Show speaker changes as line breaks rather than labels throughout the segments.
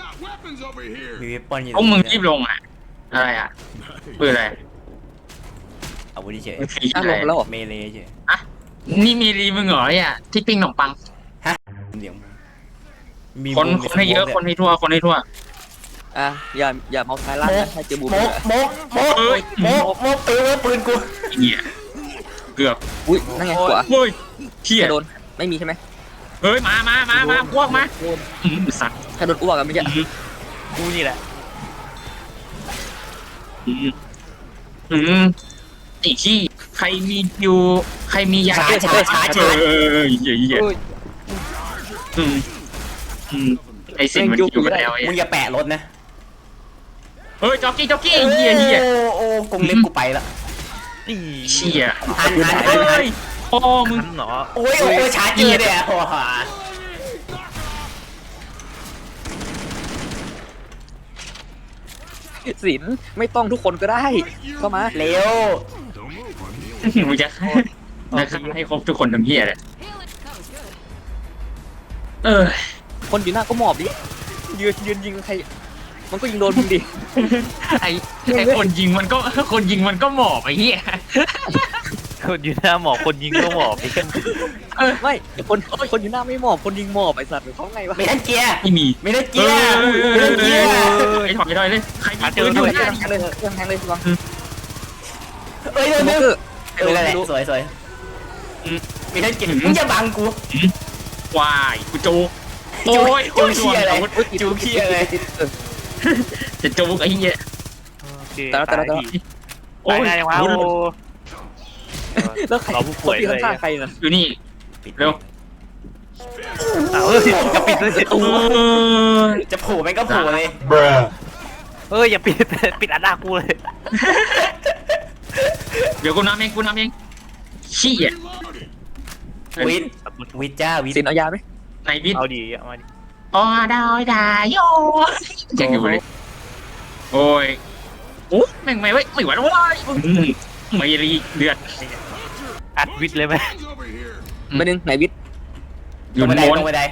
got weapons over here.
มีเวปอนอยู่
พวกมึงรีบลงอะ อะไรอะปืนอะไร
อาวุธเฉย
มึงคิด
อ้าว
อะไร
ลงแล้วเหรอ
เมเลเฉย
นี่มีรีมึงเหรอไอะที่ปิ้งขนมปัง
เสียงมี
คน
บูม
คนให้เยอะ
มีส
คนให้ทั่วคนให้ทั่ว
อะอย่าอย่าเมาท้ายล่างนะถ้าเจอบูม
โมกโมกโมก
เอ้ย
โมกโมกปืนปืนกู
ไอ้เหี้ยเกือบ
อุ้ยนั่นไงขวา
เฮ้ยเชี่ย
ใครโดนไม่มีใช่ไหม
เฮ้ยมามามามาพวกมาอืมสัตว์
ใครโดนอ้วกกันเมื่อกี้
กูนี่แหละ
อืมอืมไอ้ขี้ใครมีอยู่ใครมียา
ช้าช้าช้า
เอ
ช้า
อเออเออเหี้ยเหี้ย
โอ้ย
อืมอืมไอ้สิ่งมันอยู่กันแล้วไอ้
มึงอย่าแปะรถนะ
เฮ้ยจ็อกกี้จ็อกกี้ไอ้เหี้ยเหี้ย
โอ้โอ้กงเล็บกูไปละ
นี่
เชี่ย
หันหันหันหัน
เฮ้ย พ่อมึง
ทันเหรอ
โอ้ยโอ้ยช้าเจอเนี่ยโอ้โห
ศิลป์ไม่ต้องทุกคนก็ได้ เข้ามา
เร็ว
Don't move. I'm healing.
มึงจะฆ่าจะฆ่าให้ครบทุกคนทั้งเหี้ยเลยเออ
คนอยู่หน้าก็หมอบดิ ยืนยืนยิงใคร มันก็ยิงโดนมึงดิ
ไอ้ไอ้คนยิงมันก็คนยิงมันก็หมอบไอ้เหี้ย
คนอยู่หน้าหมอคนยิงก็หมอบไอ้เหี้ย
ไม่คนคนอยู่หน้าไม่หมอบคนยิงหมอบไอ้สัตว์เขาไงวะ
ไม่ทันเกียร์
ไม่มี
ไม่ทัน
เอ
เกียร์
อ
ไม่ทันเกียร์
ไอ้ถอยถอยเลยใครมีปืนอ
เจ
ยู่
อ
หน้า
แทงเลยเครื่องแทงเลยลอง
เอ้ยเร็ว
โม
เร็ว
เกอร์
เออนั่นแหละสวยสวยไม่ทันเกียร์มึงอย่าบังกู
วายกูจูโอ้ย
จูเชียร์อะไร
โอ้ย
จูเชียร์เลย
เออ
จะจูไอ้เหี้ย
โอเค
แต่ละแต่ละแต่ละ
โอ้
ตาย
ย
ง่ายจังวะโอ้
แล้วใคร
เราผู้ป่วย
คนที่
เลย
ข้างๆใครน่ะ
อยู่นี่เร็ว
เอาเอ้ยอย่าปิดเลย
เออ
จะโผล่ไปก็โผล่เลย
Bruh.
เอ้ยอย่าปิด ปิดอันหน้ากูเลย
เดี๋ยวกูน้ำเองกูน้ำเองขี้อะ
Reloading.
วิทย์วิทย์จ้าวิท
ศิล
ย์
ป์เอายาไหม
ในวิทย์
เอาดีเอามาดิ
อ๋อดาวดาโยยังอยู่เลยโอ้ยโอ้แม่งไม่ไว้ไม่ไหวแล้วเว้ยอืม ไม่รีเดือด
อัดวิทย์เลยไหม
Hands over here.
มาหนึ่งไหนวิทย์
อยู่
ลง
บ
บั
น
นได
บน
ลงบันได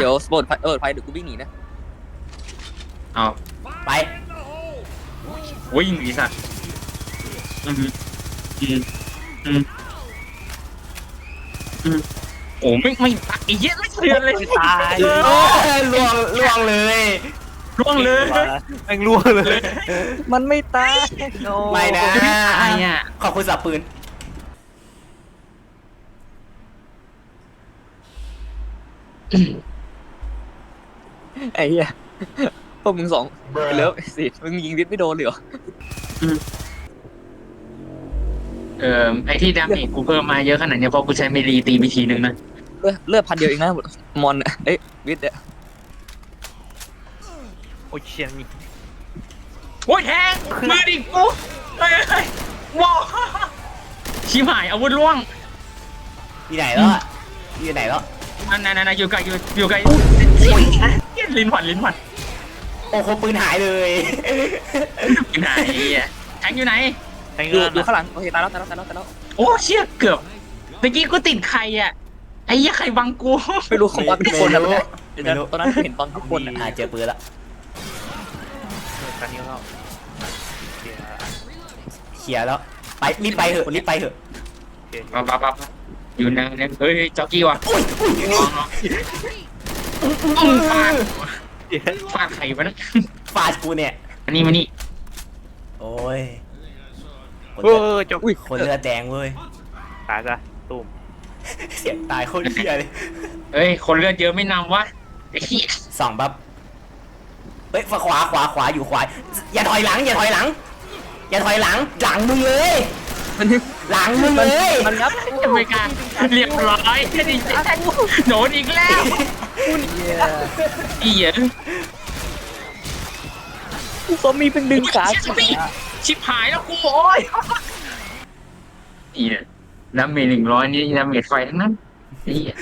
เดี๋ยวสปอร์ตไฟเออไฟเดี๋ยวกูวิ่งหนีนะ
เอา
ไป
วิ่งไอีสัตว์อืมอืมอืมอืมโอ้ไม่ไม่ตักอีเหี้ยไม่เดือนเลย
ตาย
โอ้ยล่วงล่วงเลย
ร่วงเลย
แม่งรั่วเลย
มันไม่ตาย
ไม่นะ
ไอ้อะ
ขอบคุณสับปืน
ไอ้เหี้ยพวกมึงสองไปแล้วสิมึงยิงวิทย์ไม่โดนเลยเหรอ
เออไอที่ดาเมจกูเพิ่มมาเยอะขนาดเนี้ยเพราะกูใช้เมลีตีไปทีนึงนะ
เลือดเลือดพันเดียวเองนะมอนอะเอ้ยวิทย์เนี่ย
โอ้ยเชียนี่
โอ้ยแทงมือดิกูเฮ้ยเฮ้ยว้าวชิบหายอาวุธล่วง
อยู่ไหนแล้วอะอยู่ไหนแล้ว
นั่นนั่นนั่นอยู่ไกลอยู่อยู่ไกลลิ้นหวันลิ้นหวัน
โอ้โหปืนหายเลย
อยู่ไหนอะแทงอยู่ไหน
แทง
อยู่
เงิน
อยู่
อะ
ข้างหลัง โอเคตายแล้วตายแล้วตายแล้วตายแล้ว
โอ้เชี่ยเกือบเมื่อกี้กูติดใครอะไอ้เหี้ยใครบังกู
ไม่รู้ของว่าเป็นคนนะ
ไม่รู้
เดี๋ยว
ไม่รู้
ตอนนั้นเห็นตอนทุกคนอะ
อ่าเจอปืนละ
การนี้ก็เชียร์
เคลียร์แล้วไปรีบไปเถอะรีบไปเถอะ
เชียร์
ปั๊บปั๊บปั๊บอยู่นั่นเนี่ยเฮ้ยจ็อกกี้ว่ะ
อุ้ยอุ้ยนี่
อืมฟาดฟาดใครวะนะ
ฟาดกูเนี่ย
อันนี้มานี่
โอ้ยคน
เอ
เลือด
อจบ
อุ้ย
คนเลือดแดงเว้ย
ตายซะตุ้ม
เสียงตายโคตรเหี้ยเลย
เฮ้ยคนเลือดเยอะไม่นำวะไอ้เหี้ย
สองบับ เฮ้ยขวาขวาขวาอยู่ขวาอย่าถอยหลัง อย่าถอยหลัง อย่าถอยหลังหลังมึงเลย
มัน
หลังมึงเลย
มันงับ
ทำไมกันเรียบร้อยแค่นี้โดนอีกแล้วเหี้ย
ซอมมี่เป็นดึงขา
ชิบชิบหายแล้วกูโอ้ยนี่เนี่ยดาเมจหนึ่งร้อยนี่ดาเมจไฟทั้งนั้นไอ้เหี้ย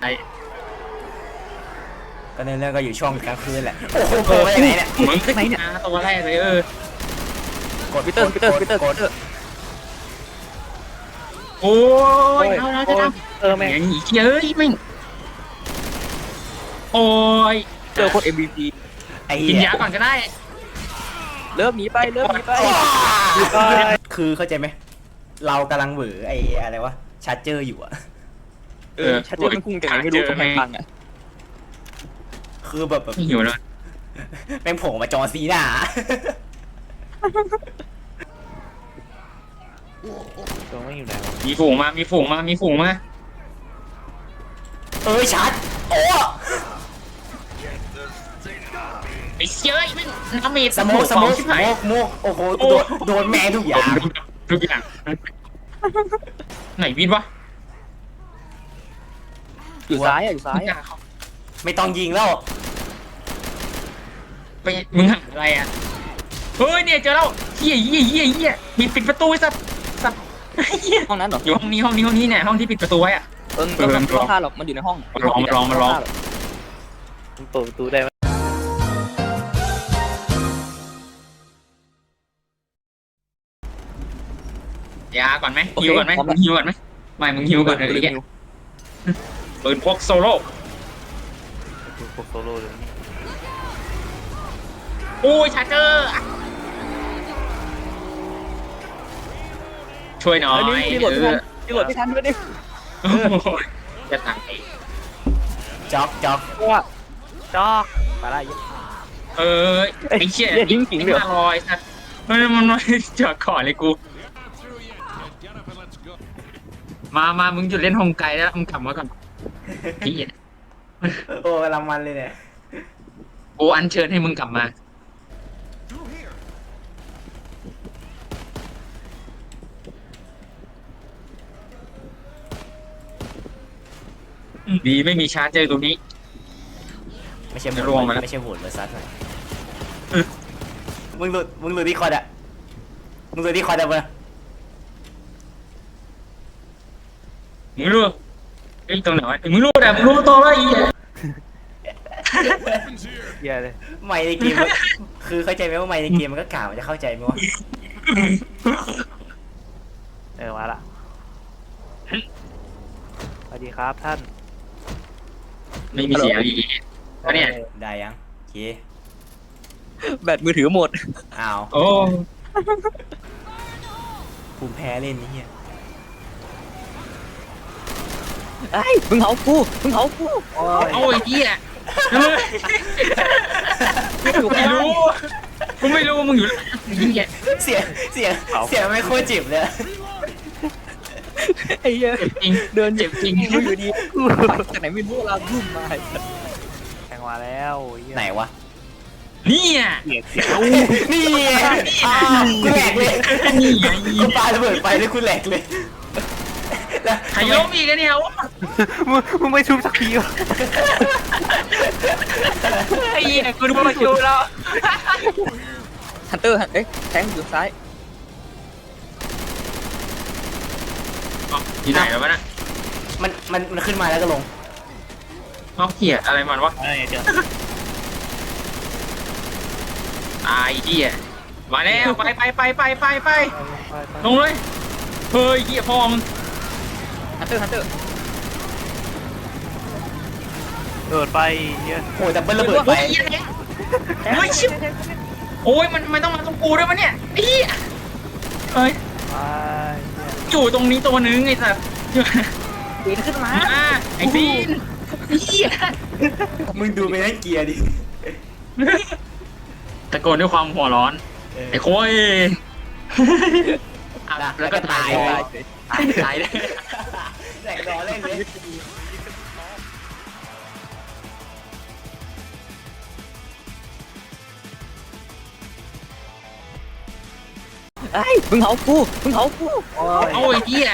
ไอ้
ก็ในเรื่องก็อยู่ช่วงกลางคืนแหละ โอ้โหโผล่มาจากไหนเนี่ย
มึงขึ้นไหนเนี่ยตัวแรกเลยเออก
ด
พีเตอร์พีเตอร์พีเตอร์
ก
พี
ด
เตอร์
โอ้ยเอาแล้วจะท
เออำแม่ง
อย่างนี้เย้ยไม่งโอ้ย
เจอคน MVP
ไอ้
กิน
เหี้
ยายก่อนก็ได้
เริ่มหนีไปเริ่มหนีไป
คือเข้าใจไหมเรากำลังเหวอไอ้อะไรวะชาร์เจอร์อยู่อะ
เออชัดเจนมันพุ่งจากไหนไม่รู้กำแพงพังอะ
คือแบบแบบ
หิวแล้ว
แม่งโผล่มาจอซีหน้า
ตัวไม่อยู่ไหนวะ
มีฝูงมา มีฝูงมา มีฝูงมา
เอ้ยชาร์จโอ้
ไอ้เชี่ยไอ้เป็นน้ำเมด
สโมกสโมก
ชิบ
ส
หาย
โมกโมกโอ้โหกูโดนโดนแมงทุกอย่าง
ทุกอย่าง ไหนวินวะ
อยู่ซ้ายอะอยู่ซ้ายอะ
ไม่ต้องยิงแล้ว
ไปมึงหันอะไรอะเฮ้ยเนี่ยเจอแล้วเฮียเฮียเฮียเฮียมีปิดประตูไอ้สัตว์สัตว์เฮีย
ห้องนั้นเหรอ
อยู่ห้องนี้ห้องนี้ห้องนี้เนี่ยห้องที่ปิดประตูไว้อะ
เออต้องต้องต้องฆ่าหรอกมันอยู่ในห้อง
มาลองมาลองมาลอง
มึงเปิดประตูได้ไหม
ยาก่อนไหมฮิวก่อนไหมมึงฮิวก่อนไหมไม่มึงฮิวก่อนเลยไอ้เหี้ยปืนพกโซโล่
ดูพวกโซโล่เลย
โอ้ยชาร์เจอร์อะช่วยหน่อ
เฮ้ย
ย
นี่รีโหลด
เอ
ไม่ทันรีโหลดไม่ทันด้วยดิ
อจะตาย
จ็อกจ็อก
ว่า
จอก
มาได้ยัง
เออไอ้เชี่ย
เหี้ยทิ้งกิ่งเดี๋ยว
ห้าร้อยสัตว์มันมันมันจอดก่อนเลยกู
Through yet. Get up and let's go.
มามามึงหยุดเล่นโฮมไกลแล้วมึงกลับมาก่อนพี่
โอ้กำลังมันเลยเนี่ย
กูอัญเชิญให้มึงกลับมา ดีไม่มีชาร์จเจอตรงนี้
ไม่ใช่โห
จะร่วง
ว
มา
ต
แล้ว
ไม่ใช่โหวตเวอร์ซัสเลย
เออ
มึงหลุดมึงหลุดที่คอร์ดอะมึงหลุดที่คอร์ดอะเบอร์
มึงรู้ไอ้ยตรงไหนวะมึงรู้แต่มึงรู้ตัวว่าอีอะ
Weapons here.
เฮียเลย
ไม่ในเกมมันคือเข้าใจไหมว่าไม่ในเกมมันก็กล่าวมันจะเข้าใจไหมวะ
เออมาละสวัสดีครับท่าน
ไม่มีเสียงอีกอันเนี้ย
ได้ยังโอเค
แบตมือถือหมด
อ้าว
โอ้
ภูมิแพ้เล่นนี่เฮีย
ไอ้ยมึงเผากูมึงเผากู
เอาไอ้เหี้ยเฮ้ย
อยู่
กู
ข้าง
ไม่
ล่าง
รู้กูไม่รู้ว่ามึงอยู่ยิงแก
เสียงเสียงเสียงไม่โคตรเจ็บเลย
ไอ้เหี้ย
เจ็บจริง
เดิน
เจ็บจริง
กูอยู่ดีกูจากไหนไม่รู้เวลาบุ้มมา
แข่งมาแล้วเหี้ย
ไหนวะ
นี่อะ
เกลียดเสียง
นี่ไงอ่ากูแหลกเลย
นี่ไง
กูปาระเบิดไปแล้วกูแหลกเลยแล้ว
ใครล้มอีกอะเนี่ยวะ
มึงมึงไม่ชุบสักทีวะ
ไอ้เหี้ยกูดูมาชูแล้ว
ฮันเตอร์เอ้ยแทงอยู่ซ้าย
อ๋ออยู่ไหนแล้ววะน่ะ
มันมันมันขึ้นมาแล้วก็ลง
เอาเหี้ยอะไรมันวะ
อะไรเดี๋ยว
ตายเหี้ยมาแล้วไปไปไปไปไปไป
ไปไป
ลงเลยเฮ้ยเหี้ยพ่อมึง
ฮันเตอร์ฮันเตอร์
โดดไปเฮีย
โอ้ยแต่เบิ้ลระเบิดไป
โอ้ยเหี้ยแทงเฮ้ยชิบโอ้ยมันมันต้องมาตรงกูด้วยปะเนี่ยไอ้เหี้ยเฮ้ย
ไป เหี้ย
อยู่ตรงนี้ตัวนึงไอ้สัส
ปีนขึ้นมา
มาไอ้ซีนเหี้ย
มึงดูไปนั่นเกียร์ดิ
ตะโกนด้วยความหัวร้อน
เออ
ไอ้โค้ยอะแล้วก็ตาย
แล้วก็
ตา
ตาย
ยตายเลย
แหลกรอเล่นเลย
ไอ้ยมึงเผากูมึงเผากู
โอ้ย
เอาไอ้เหี้ย